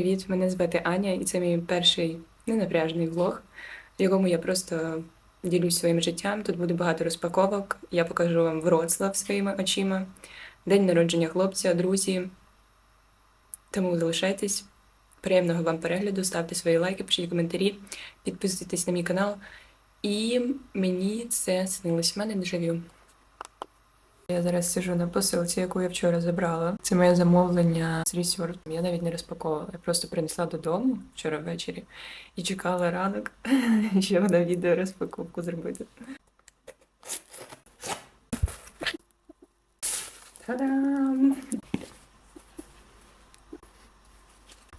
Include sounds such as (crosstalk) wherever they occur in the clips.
Привіт, мене звати Аня, і це мій перший ненапряжний влог, в якому я просто ділюсь своїм життям. Тут буде багато розпаковок. Я покажу вам Вроцлав своїми очима, день народження хлопця, друзі. Тому залишайтесь. Приємного вам перегляду, ставте свої лайки, пишіть коментарі, підписуйтесь на мій канал. І мені це снилось. У мене дежавю. Я зараз сижу на посилці, яку я вчора забрала. Це моє замовлення з Resort. Я навіть не розпаковувала. Я просто принесла додому вчора ввечері і чекала ранок, (laughs) щоб на відео розпаковку зробити. Та-дам!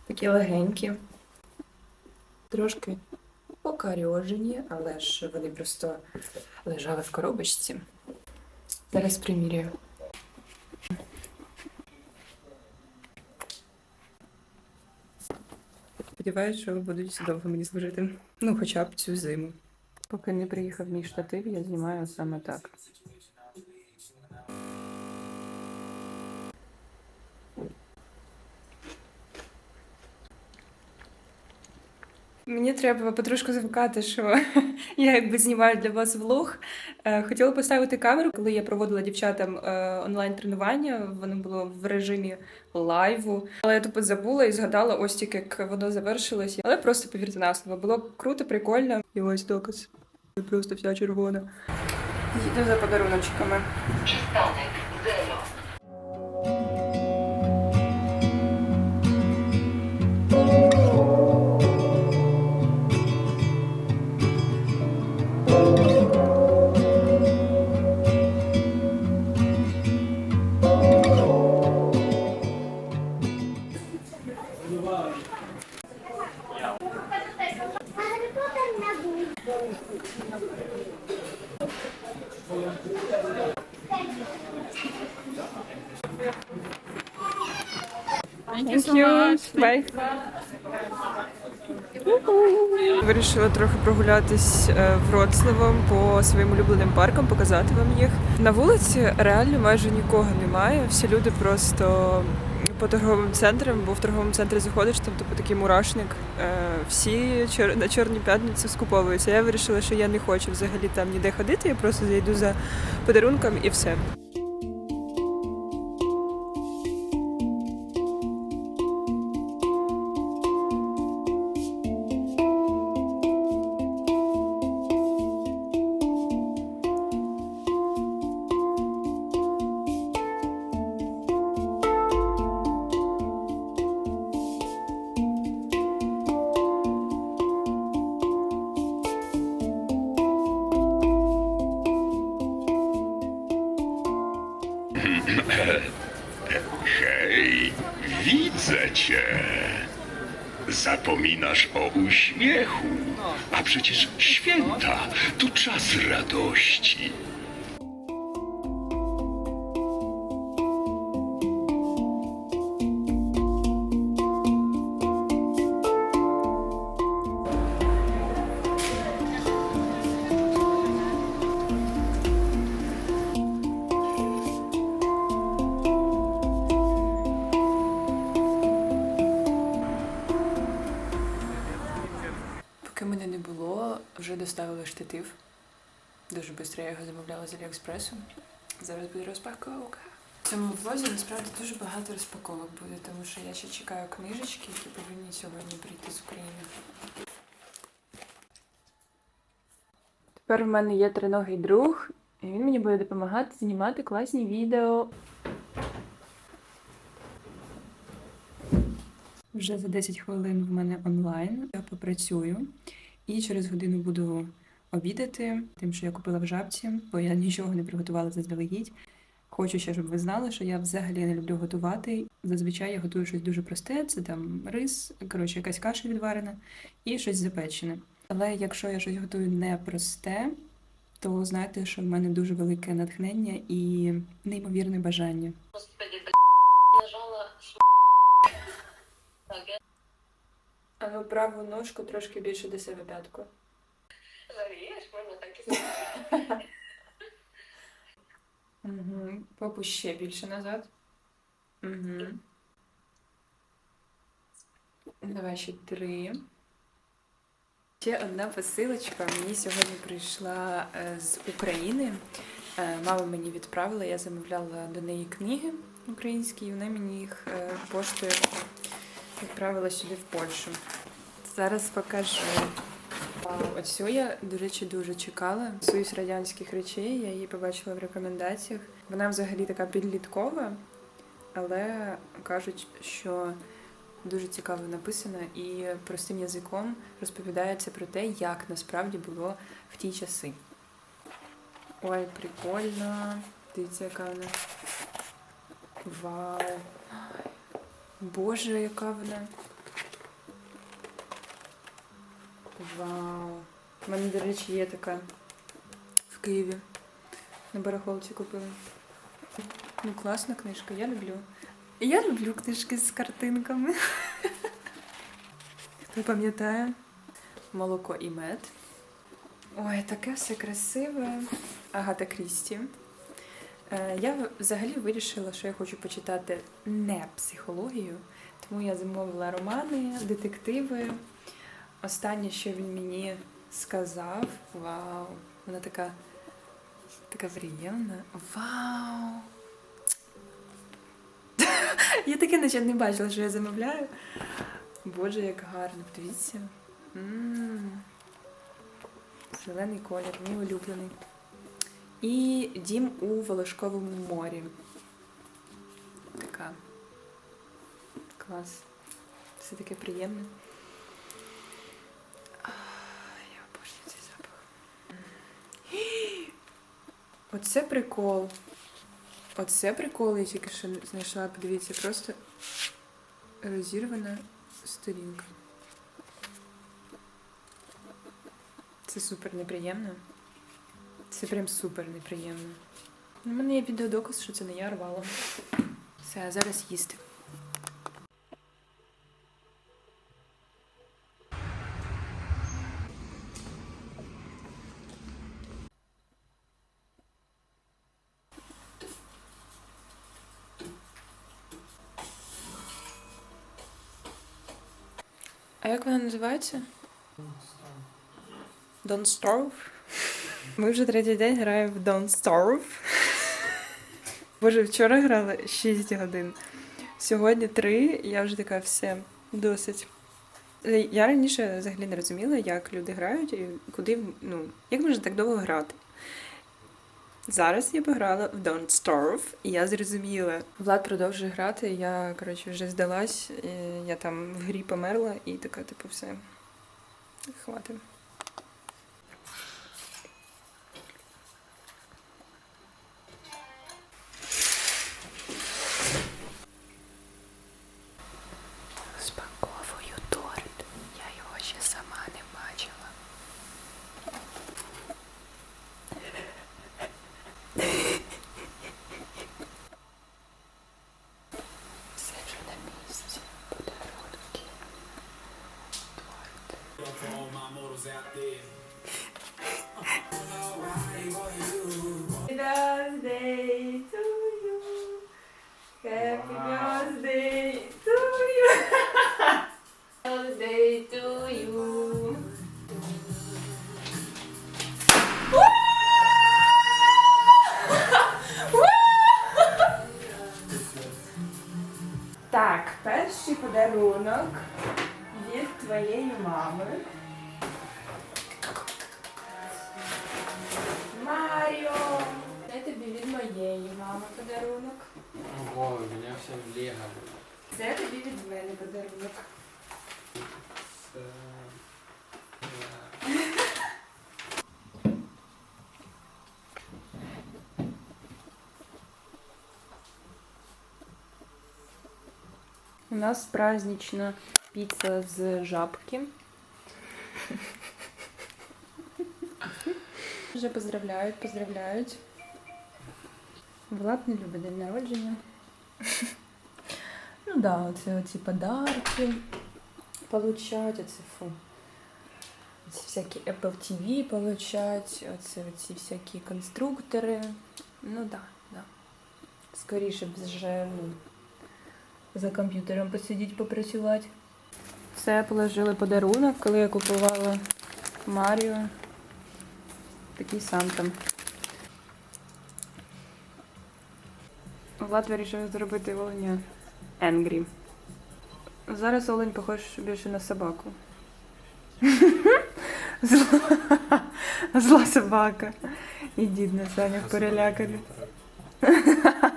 Такі легенькі, трошки покарьожені, але ж вони просто лежали в коробочці. Зараз примірюю. Сподіваюсь, що будуть довго мені служити. Ну, хоча б цю зиму. Поки не приїхав мій штатив, я знімаю саме так. Мені треба потрошку звикати, що (laughs) я якби знімаю для вас влог. Е, Хотіла поставити камеру, коли я проводила дівчатам е, онлайн-тренування. Воно було в режимі лайву. Але я тупо забула і згадала ось тільки, як воно завершилося. Але просто повірте на слово. Було круто, прикольно. І ось доказ. Просто вся червона. Їду за подаруночками. Przystanek Вирішила трохи прогулятись е, Вроцлавом по своїм улюбленим паркам, показати вам їх. На вулиці реально майже нікого немає. Всі люди просто по торговим центрам, бо в торговому центрі заходиш, там типу такий мурашник. Е, Всі на чорній п'ятниці скуповуються. Я вирішила, що я не хочу взагалі там ніде ходити. Я просто зайду за подарунком і все. Zapominasz o uśmiechu. A przecież święta to czas radości. Штатив. Дуже швидко я його замовляла з Аліекспресу. Зараз буде розпаковка. В цьому влозі насправді дуже багато розпаковок буде, тому що я ще чекаю книжечки, які повинні сьогодні прийти з України. Тепер в мене є триногий друг, і він мені буде допомагати знімати класні відео. Вже за 10 хвилин в мене онлайн. Я попрацюю і через годину буду обідати, тим, що я купила в жабці, бо я нічого не приготувала заздалегідь. Хочу ще, щоб ви знали, що я взагалі не люблю готувати. Зазвичай я готую щось дуже просте: це там рис, коротше, якась каша відварена і щось запечене. Але якщо я щось готую непросте, то знайте, що в мене дуже велике натхнення і неймовірне бажання. Господи, нажала Так, я А ну праву ножку трошки більше до себе п'ятку. Жалієш, можна так і. Угу. (laughs) Попу ще більше назад. Угу. Давай ще три. Ще одна посилочка мені сьогодні прийшла е, з України. Е, Мама мені відправила, я замовляла до неї книги українські, і вона мені їх е, поштою відправила сюди в Польщу. Зараз покажу. Оцю я, до речі, дуже чекала. Союз радянських речей, я її побачила в рекомендаціях. Вона взагалі така підліткова, але кажуть, що дуже цікаво написана і простим язиком розповідається про те, як насправді було в ті часи. Ой, прикольно. Дивіться, яка вона. Вау. Боже, яка вона. Вау. У мене, до речі, є така в Києві. На барахолці купила. Ну, класна книжка, я люблю. Я люблю книжки з картинками. Хто пам'ятає? Молоко і мед. Ой, таке все красиве. Агата Крісті. Е, Я взагалі вирішила, що я хочу почитати не психологію, тому я замовила романи, детективи. Останнє, що він мені сказав, вау, вона така, така приємна. Вау! (laughs) Я таке наче не бачила, що я замовляю. Боже, як гарно, подивіться. Зелений колір, мій улюблений. І дім у Волошковому морі. Така. Клас. Все таке приємне. А, Я обожнюю цей запах. Оце прикол. Оце прикол, я тільки що знайшла, подивіться, просто розірвана сторінка. Це супер неприємно. Це прям супер неприємно. У мене є відеодоказ, що це не я рвала. Все, а зараз їсти. Як вона називається? Don't Starve. Ми вже третій день граємо в Don't Starve. Боже, вчора грала 6 годин. Сьогодні 3, я вже така все, досить. Я раніше взагалі не розуміла, як люди грають і куди, ну, як можна так довго грати. Зараз я би грала в Don't Starve, і я зрозуміла. Влад продовжує грати, я, коротше, вже здалась, я там в грі померла, і така, типу, все. Хватить. Перший подарунок від твоєї мами. Маріо! Це тобі від моєї мами подарунок. Ого, у меня все в лего. Це тобі від мене подарунок. С, У нас празднична піца з жабки. Вже поздравляють, поздравляють. Влад не любить день народження. Ну да, оце оці подарки получать, оце фу. Оці всякі Apple TV получать, оце оці всякі конструктори. Ну да, да. Скоріше б вже ну, за комп'ютером посидіти, попрацювати. Це положили подарунок, коли я купувала Маріо. Такий сам там. Влад вирішив зробити оленя Енгрі. Зараз олень похож більше на собаку. (laughs) Зла, (laughs) Зла собака. І дід на санях переляканий. (laughs)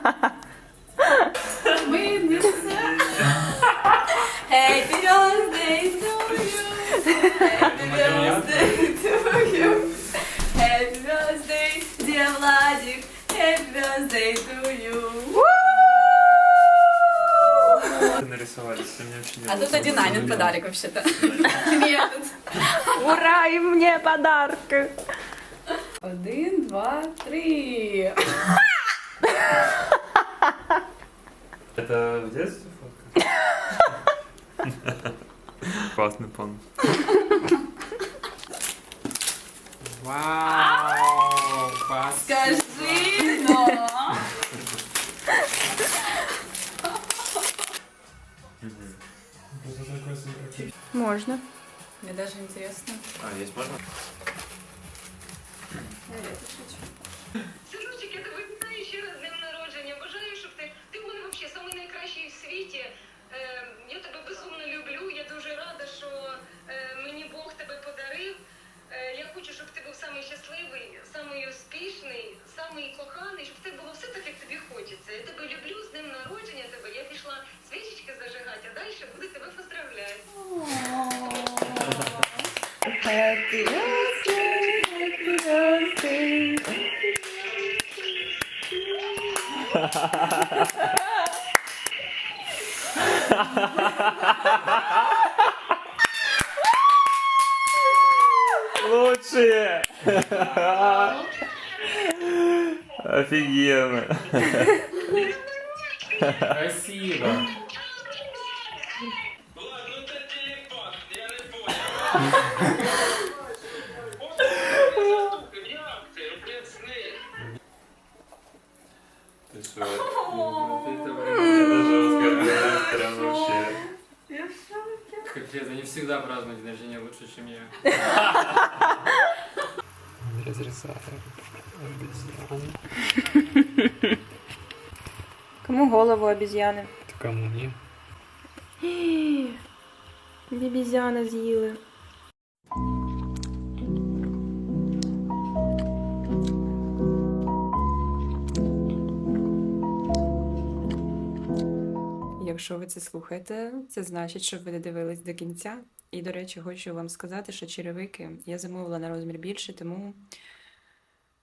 Happy birthday to you. Happy birthday, dear Владик. Happy birthday to you. нарисовались. Меня вообще не А тут один Анин подарок вообще-то. (laughs) Нет. Ура! І мені подарки! Один, два, три. Это в детстве фотка? (laughs) Классный план. Вау! Спасибо. Скажи, но. Можна. Мне даже интересно. А, есть можно? Я коханий, щоб в було все так, як тобі хочеться. Я тебе люблю з днем народження тебе. Я пішла свічечки зажигати, а далі буду тебе поздравляти. Happy birthday, happy birthday. Лучшие! Офигенно. Спасибо. Ты что? Это жестко. Прям вообще. Капец, они всегда празднуют день рождения лучше, чем я. Разрезаю. (laughs) Кому голову обіз'яни? Кому мне? Обіз'яни з'їли. Якщо ви це слухаєте, це значить, що ви додивились до кінця. І, до речі, хочу вам сказати, що черевики я замовила на розмір більше, тому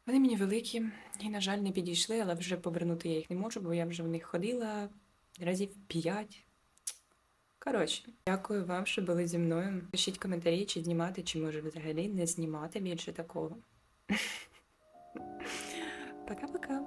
вони мені великі і, на жаль, не підійшли, але вже повернути я їх не можу, бо я вже в них ходила разів п'ять. Коротше, дякую вам, що були зі мною. Пишіть коментарі, чи знімати, чи може взагалі не знімати більше такого. (laughs) Пока-пока.